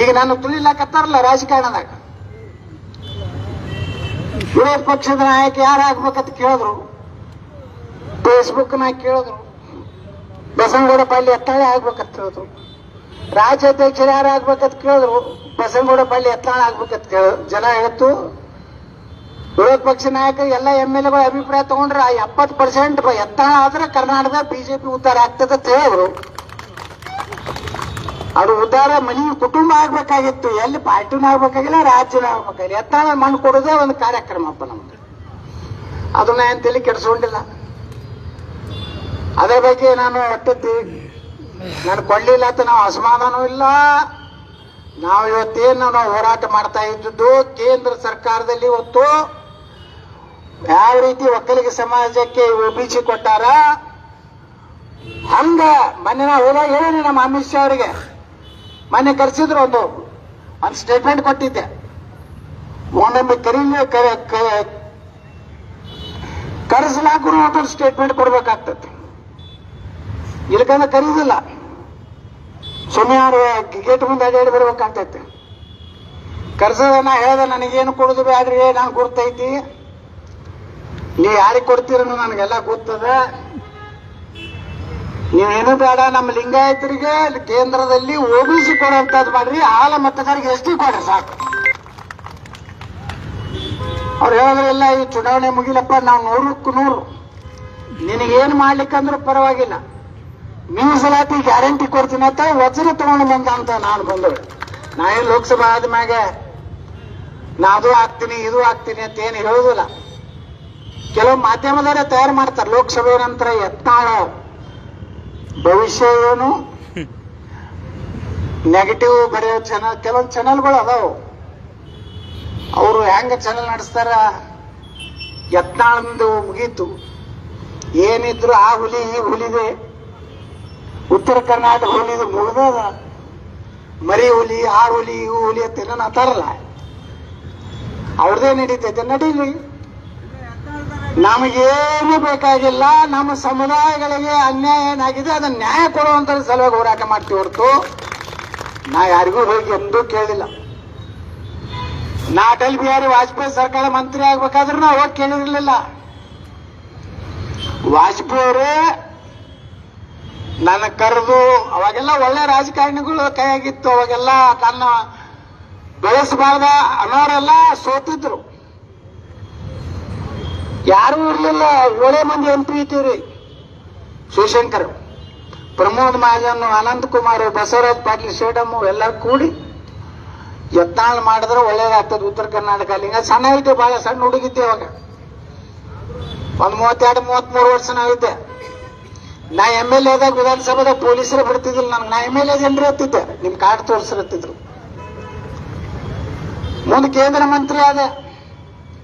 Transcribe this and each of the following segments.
ಈಗ ನಾನು ತುಳಿಲಾಕತ್ತಾರಲ್ಲ ರಾಜಕಾರಣದಾಗ. ವಿರೋಧ ಪಕ್ಷದ ನಾಯಕ ಯಾರಾಗ್ಬೇಕಂತ ಕೇಳಿದ್ರು. ಫೇಸ್ಬುಕ್ ನಾಗ ಕೇಳಿದ್ರು. ಬಸನಗೌಡ ಪಾಳ್ಯ ಎತ್ತಾಳೆ ಆಗ್ಬೇಕಂತ ಕೇಳಿದ್ರು. ರಾಜ್ಯಾಧ್ಯಕ್ಷರು ಯಾರಾಗ್ಬೇಕಂತ ಕೇಳಿದ್ರು. ಬಸನಗೌಡ ಪಾಳ್ಯ ಎತ್ತಾಳೆ ಆಗ್ಬೇಕಂತ ಕೇಳ ಜನ ಹೇಳ್ತು, ವಿರೋಧ ಪಕ್ಷ ನಾಯಕ ಎಲ್ಲ ಎಂ ಎಲ್ ಎಗಳ ಅಭಿಪ್ರಾಯ ತಗೊಂಡ್ರೆ ಎಪ್ಪತ್ತು ಪರ್ಸೆಂಟ್ ಎತ್ತಾಳ ಆದ್ರೆ ಕರ್ನಾಟಕ ಬಿಜೆಪಿ ಉದ್ದಾರ ಆಗ್ತದೆ ಅಂತ ಹೇಳಿದ್ರು. ಅದು ಉದ್ದಾರ ಮನಿ ಕುಟುಂಬ ಆಗ್ಬೇಕಾಗಿತ್ತು. ಎಲ್ಲಿ ಪಾರ್ಟಿನ ಆಗ್ಬೇಕಾಗಿಲ್ಲ, ರಾಜ್ಯನ ಆಗ್ಬೇಕಾಗಿಲ್ಲ. ಎತ್ತಾಳ ಮಣ್ಣು ಕೊಡೋದೇ ಒಂದು ಕಾರ್ಯಕ್ರಮ ನಮ್ಗೆ ಅದನ್ನ ಏನ್ ತಲೆ ಕೆಡಿಸ್ಕೊಂಡಿಲ್ಲ. ಅದ್ರ ಬಗ್ಗೆ ನಾನು ಒಟ್ಟತ್ತಿ ನಾನು ಕೊಡ್ಲಿಲ್ಲ ಅಂತ ನಾವು ಅಸಮಾಧಾನವೂ ಇಲ್ಲ. ನಾವು ಇವತ್ತೇನು ನಾವು ಹೋರಾಟ ಮಾಡ್ತಾ ಇದ್ದದ್ದು, ಕೇಂದ್ರ ಸರ್ಕಾರದಲ್ಲಿ ಇವತ್ತು ಯಾವ ರೀತಿ ಒಕ್ಕಲಿಗ ಸಮಾಜಕ್ಕೆ ಒಬಿಸಿ ಕೊಟ್ಟಾರ? ಹಂಗ ಮೊನ್ನೆ ನಾವು ಹೋದಾಗ ಹೇಳಿ ನಮ್ಮ ಅಮಿತ್ ಶಾ ಅವರಿಗೆ. ಮೊನ್ನೆ ಕರೆಸಿದ್ರು ಒಂದು ಒಂದು ಸ್ಟೇಟ್ಮೆಂಟ್ ಕೊಟ್ಟಿದ್ದೆ. ಒಮ್ಮೊಮ್ಮೆ ಕರೀಲಿ ಕರೆಸಲಾಗೂ ಒಂದು ಸ್ಟೇಟ್ಮೆಂಟ್ ಕೊಡ್ಬೇಕಾಗ್ತದೆ. ಇಲ್ಕಂದ್ರೆ ಕರೀದಿಲ್ಲ. ಸುಮ್ಮನೆ ಗೇಟ್ ಮುಂದೆ ಅಡ್ಡಾಡಿ ಬರ್ಬೇಕಾಗ್ತೈತೆ ಕರ್ಸದ ನಾ ಹೇಳ್ದೆ, ನನಗೇನು ಕೊಡುದು ಬೇಡ್ರಿ ನಾನು ಗುರ್ತೈತಿ? ನೀವು ಯಾರಿಗೆ ಕೊಡ್ತೀರ ನನಗೆಲ್ಲ ಗೊತ್ತದ. ನೀವೇನು ಬೇಡ, ನಮ್ಮ ಲಿಂಗಾಯತರಿಗೆ ಕೇಂದ್ರದಲ್ಲಿ ಓಬಿಸಿ ಕೊಡುವಂತದ್ದು ಮಾಡ್ರಿ. ಆಲ ಮತದಾರರಿಗೆ ಎಷ್ಟಿ ಕೊಡ್ರಿ ಸಾಕು. ಅವ್ರು ಹೇಳಿದ್ರೆಲ್ಲ ಈ ಚುನಾವಣೆ ಮುಗಿಲಪ್ಪ, ನಾವು ನೂರಕ್ಕೂ ನೂರು. ನಿನಗೇನು ಮಾಡ್ಲಿಕ್ಕಂದ್ರೂ ಪರವಾಗಿಲ್ಲ. ಮೀಸಲಾತಿ ಗ್ಯಾರಂಟಿ ಕೊಡ್ತೀನಿ ಅಂತ ವಜ್ರ ತಗೊಂಡು ಬಂದ ಅಂತ ನಾನು ಬಂದಳು ನಾ ಏನ್ ಲೋಕಸಭಾ ಆದ್ಮ್ಯಾಗ ನಾ ಅದು ಆಗ್ತೀನಿ ಇದು ಆಗ್ತೀನಿ ಅಂತ ಏನು ಹೇಳುದಿಲ್ಲ. ಕೆಲವು ಮಾಧ್ಯಮದವರೇ ತಯಾರು ಮಾಡ್ತಾರೆ ಲೋಕಸಭೆ ನಂತರ ಯತ್ನಾಳ. ಭವಿಷ್ಯ ಏನು ನೆಗೆಟಿವ್ ಬರೆಯೋ ಚಾನಲ್ ಕೆಲವೊಂದು ಚಾನಲ್ಗಳು ಅದಾವು. ಅವರು ಹೆಂಗ ಚಾನಲ್ ನಡೆಸ್ತಾರ? ಯತ್ನಾಳಂದು ಮುಗೀತು. ಏನಿದ್ರು ಆ ಹುಲಿ, ಈ ಹುಲಿದೆ ಉತ್ತರ ಕರ್ನಾಟಕ ಹುಲಿದು ಮುಗಿದದ. ಮರಿ ಹುಲಿ, ಆ ಹುಲಿ, ಈ ಹುಲಿ ಅಂತ ಏನೋ ಅಂತಾರಲ್ಲ ಅವ್ರದೇ ನಡೀತೈತೆ. ನಡೀಲಿ. ನಮಗೇನು ಬೇಕಾಗಿಲ್ಲ, ನಮ್ಮ ಸಮುದಾಯಗಳಿಗೆ ಅನ್ಯಾಯ ಏನಾಗಿದೆ, ಅದನ್ನ ನ್ಯಾಯ ಕೊಡುವಂತ ಸಲುವಾಗಿ ಹೋರಾಟ ಮಾಡ್ತೀವಿ ಹೊರತು. ನಾ ಯಾರಿಗೂ ಹೋಗಿ ಎಂದೂ ಕೇಳಿಲ್ಲ. ನಾ ಅಟಲ್ ಬಿಹಾರಿ ವಾಜಪೇಯಿ ಸರ್ಕಾರ ಮಂತ್ರಿ ಆಗ್ಬೇಕಾದ್ರೂ ನಾವು ಹೋಗಿ ಕೇಳಿರ್ಲಿಲ್ಲ. ವಾಜಪೇಯಿ ಅವರೇ ನನ್ನ ಕರೆದು, ಅವಾಗೆಲ್ಲ ಒಳ್ಳೆ ರಾಜಕಾರಣಿಗಳು ಕೈಯಾಗಿತ್ತು, ಅವಾಗೆಲ್ಲ ತನ್ನ ಬೆಳೆಸಬಾರ್ದ ಅನ್ನೋರೆಲ್ಲ ಸೋತಿದ್ರು. ಯಾರೂ ಇರಲಿಲ್ಲ? ಒಳ್ಳೆ ಮಂದಿ ಎಂ ಪಿ ಇದ್ದೀವ್ರಿ ಶಿವಶಂಕರ್, ಪ್ರಮೋದ್ ಮಹಾಜನ್ ಅನಂತ್ ಕುಮಾರ್, ಬಸವರಾಜ್ ಪಾಟೀಲ್ ಶೇಡಮ್ಮು ಎಲ್ಲ ಕೂಡಿ ಯತ್ನಾಳ್ ಮಾಡಿದ್ರೆ ಒಳ್ಳೇದಾಗ್ತದೆ ಉತ್ತರ ಕರ್ನಾಟಕ. ಲಿಂಗ ಸಣ್ಣ ಇದ್ದೆ ಬಹಳ ಸಣ್ಣ ಹುಡುಗಿದ್ದೆ ಅವಾಗ ಒಂದ್ ಮೂವತ್ತೆರಡು, ಮೂವತ್ಮೂರು ವರ್ಷ ನಾವಿದ್ದೆ ನಾ ಎಂ ಎಲ್ ಎದಾಗ ವಿಧಾನಸಭಾದಾಗ ಪೊಲೀಸರೇ ಬಿಡ್ತಿದ್ದಿಲ್ಲ ನನ್ಗೆ. ನಾ ಎಂ ಎಲ್ ಎ ಜನರು ಹತ್ತಿದ್ದೆ ನಿಮ್ ಕಾರ್ಡ್ ತೋರಿಸಿರತ್ತಿದ್ರು ಮುಂದೆ ಕೇಂದ್ರ ಮಂತ್ರಿ ಆದ.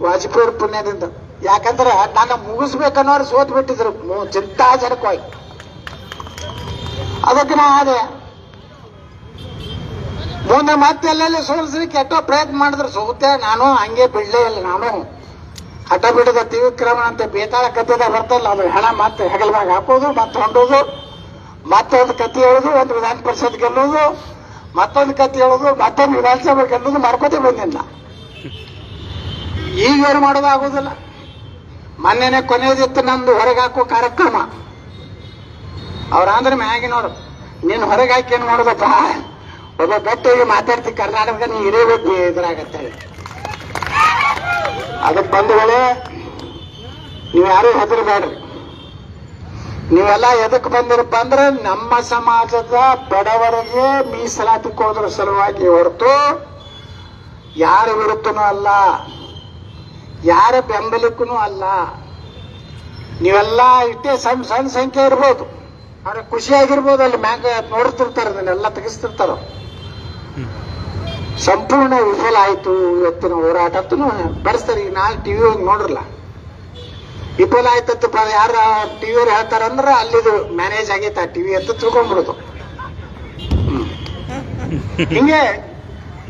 ವಾಜಪೇಯಿ ಪುಣ್ಯದಿಂದ. ಯಾಕಂದ್ರ ನನ್ನ ಮುಗಿಸ್ಬೇಕನ್ನೋರು ಸೋತ್ ಬಿಟ್ಟಿದ್ರು. ಚಿಂತಾಜನಕವಾಗಿ. ಅದಕ್ಕೆ ನಾ ಅದೇ ಮುಂದೆ ಮತ್ತೆ ಎಲ್ಲೆಲ್ಲಿ ಸೋಲ್ಸಿ ಕೆಟ್ಟ ಪ್ರಯತ್ನ ಮಾಡಿದ್ರು. ಸೋತೆ, ನಾನು ಹಂಗೆ ಬಿಡ್ಲೇ ಇಲ್ಲ, ನಾನು ಹಠ ಬಿಡದ ತಿವಿಕ್ರಮ ಅಂತ ಬೇತಾಳ ಕತ್ತದ ಬರ್ತಲ್ಲ, ಅದು ಹಣ ಮತ್ತೆ ಹೆಗಲ ಮ್ಯಾಗ ಹಾಕೋದು, ಮತ್ತೆ ಹೊಂಡೋದು, ಮತ್ತೊಂದು ಕತ್ತಿ ಹೇಳೋದು, ಒಂದು ವಿಧಾನ ಪರಿಷತ್ ಗೆಲ್ಲೋದು, ಮತ್ತೊಂದು ಕತ್ತಿ ಹೇಳೋದು, ಮತ್ತೊಂದು ವಿಧಾನಸಭೆ ಗೆಲ್ಲೋದು ಮಾಡ್ಕೋತೇ ಬಂದಿಲ್ಲ ಈಗ ಏನು ಮಾಡೋದು ಆಗೋದಿಲ್ಲ ಮೊನ್ನೆನೆ ಕೊನೆಯದಿತ್ತು ನಂದು ಹೊರಗೆ ಹಾಕೋ ಕಾರ್ಯಕ್ರಮ. ಅವ್ರ ಅಂದ್ರೆ ನೋಡು. ನೀನು ಹೊರಗೆ ಹಾಕಿ ಏನ್ ಮಾಡೋದಪ್ಪ? ಒಬ್ಬ ಹೋಗಿ ಮಾತಾಡ್ತಿ, ಕರ್ನಾಟಕದ ನೀ ಇರಬೇಕು ಇದ್ರಾಗತ್ತೇಳಿ ಅದಕ್ಕೆ ಬಂಧುಗಳೇ, ನೀವು ಯಾರು ಹೆದರಬೇಡ್ರಿ. ನೀವೆಲ್ಲ ಎದಕ್ ಬಂದಿರಪ್ಪ ಅಂದ್ರೆ ನಮ್ಮ ಸಮಾಜದ ಬಡವರಿಗೆ ಮೀಸಲಾತಿ ಕೊಡೋದ್ರ ಸಲುವಾಗಿ ಹೊರತು ಯಾರ ವಿರುದ್ಧನೂ ಅಲ್ಲ. ಯಾರ ಬೆಂಬಲಕ್ಕೂ ಅಲ್ಲ. ನೀವೆಲ್ಲ ಇಷ್ಟೇ ಸಣ್ಣ ಸಣ್ಣ ಸಂಖ್ಯೆ ಇರ್ಬೋದು. ಅವ್ರಿಗೆ ಖುಷಿಯಾಗಿರ್ಬೋದು ಅಲ್ಲಿ ಮ್ಯಾಂಗ ನೋಡ್ತಿರ್ತಾರೆ, ಅದನ್ನೆಲ್ಲ ತೆಗಿಸ್ತಿರ್ತಾರ. ಸಂಪೂರ್ಣ ವಿಫಲ ಆಯ್ತು ಇವತ್ತಿನ ಹೋರಾಟ ಬರ್ಸ್ತಾರೆ ಈಗ ನಾಳೆ ಟಿವಿ ಹೋಗಿ ನೋಡ್ರಲ್ಲ. ವಿಫಲ ಆಯ್ತಂತ ಯಾರ ಟಿವಿಯವ್ರು ಹೇಳ್ತಾರಂದ್ರ ಅಲ್ಲಿದು ಮ್ಯಾನೇಜ್ ಆಗೈತೆ ಆ ಟಿವಿ ಅಂತ ತಿಳ್ಕೊಂಡ್ಬಿಡುದು. ಹಿಂಗೆ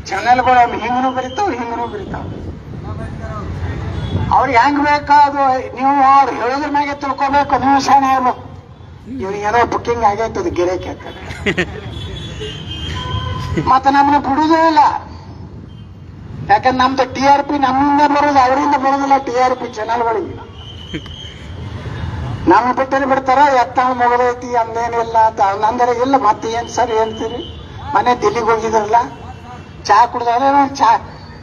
ಚಾನೆಲ್ಗಳು ಹಿಂಗನೂ ಬರಿತಾವ ಹಿಂಗನೂ ಬರೀತಾವ ಅವ್ರಿಗೆ ಹೆಂಗ್ ಬೇಕಾದ್ರು ನೀವು ಅವ್ರು ಹೇಳೋದ್ರ ಮ್ಯಾಗೆ ತಿಳ್ಕೊಬೇಕು ನೀವು ಶಾಣೆ ಆಗ್ಬೇಕು ಇವ್ರಿಗೆ ಏನೋ ಬುಕ್ಕಿಂಗ್ ಆಗೈತದ ಗಿರಾಕಿ ಅಂತ ಮತ್ತೆ ನಮ್ಮನ್ನ ಬಿಡುದೇ ಇಲ್ಲ. ಯಾಕಂದ್ರೆ ನಮ್ದು ಟಿ ಆರ್ ಪಿ ನಮ್ಮಿಂದ ಬರೋದು ಅವರಿಂದ ಬರೋದಿಲ್ಲ ಟಿ ಆರ್ ಪಿ ಚಾನಲ್ಗಳಿಗೆ ನಮ್ಮ ಬಿಟ್ಟರೆ ಬಿಡ್ತಾರ ಎತ್ತ ಮುಗದೈತಿ ಅಂದೇನಿಲ್ಲ ಅಂತ. ನಂದರೆ ಇಲ್ಲ ಮತ್ತೆ ಏನ್ ಸರ್ ಹೇಳ್ತೀರಿ? ಮನೆ ದಿಲ್ಲಿಗೆ ಹೋಗಿದ್ರಲ್ಲ? ಚಾ ಕುಡ್ದಾರೆ ಚಾ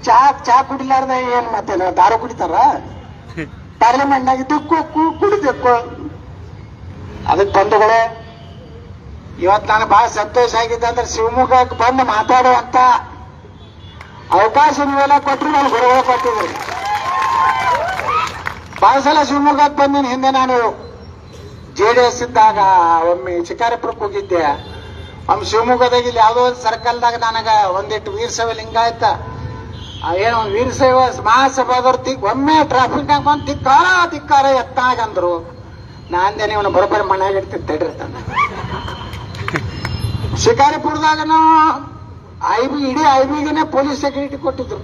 ಚಾ ಚಾ ಕುಡಿಲಾರ್ದ ಏನ್ ಮತ್ತೆ ದಾರು ಕುಡಿತಾರ? ಪಾರ್ಲಿಮೆಂಟ್ನಾಗ ದಿಕ್ಕು ಕು- ಕುಡಿದಕ್ಕು ಅದಕ್ಕೆ ಬಂಧುಗಳೇ ಇವತ್ತು ನಾನು ಬಹಳ ಸಂತೋಷ ಆಗಿದ್ದೆ ಅಂದ್ರೆ ಶಿವಮೊಗ್ಗಕ್ಕೆ ಬಂದು ಮಾತಾಡುವಂತ ಅವಕಾಶ ನೀವೆಲ್ಲ ಕೊಟ್ಟರು ನಾನು ಗುರುಗಳು ಕೊಟ್ಟಿದ್ದೀನಿ ಬಹಳ ಸಲ ಶಿವಮೊಗ್ಗಕ್ಕೆ ಬಂದಿನ ಹಿಂದೆ ನಾನು ಜೆ ಡಿ ಎಸ್ ಇದ್ದಾಗ, ಒಮ್ಮೆ ಶಿಕಾರಿಪುರಕ್ಕೆ ಹೋಗಿದ್ದೆ. ಒಮ್ಮೆ ಶಿವಮೊಗ್ಗದಾಗ ಇಲ್ಲಿ ಯಾವುದೋ ಒಂದು ಸರ್ಕಲ್ದಾಗ ನನಗ ಒಂದಿಟ್ಟು ವೀರಶೈವ ಲಿಂಗಾಯತ ಏನೋ ವೀರಶೈವ ಮಹಾಸಭಾದವ್ರು ತಿಕ್ ಒಮ್ಮೆ ಟ್ರಾಫಿಕ್ನಾಗ ಬಂದು ತಿಕ್ಕಾರ ತಿಕ್ಕಾರ ಎತ್ತಾಗ ಅಂದ್ರು ನಾಂದೆ ಇವನು ಬರೋಬ್ಬರಿ ಮನೆಯಾಗ ಇಡ್ತೀನಿ ತಡಿರ್ತಾನೆ ಶಿಕಾರಿಪುರದಾಗ ಐ ಬಿ ಇಡೀ ಐ ಬಿಗೆನೆ ಪೊಲೀಸ್ ಸೆಕ್ಯೂರಿಟಿ ಕೊಟ್ಟಿದ್ರು.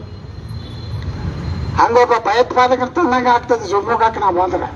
ಹಂಗೊಬ್ಬ ಭಯೋತ್ಪಾದಕರ ತಂದಂಗೆ ಆಗ್ತದೆ, ಶಿವಮೊಗ್ಗಕ್ಕೆ ನಾವು ಬಂದ್ರೆ.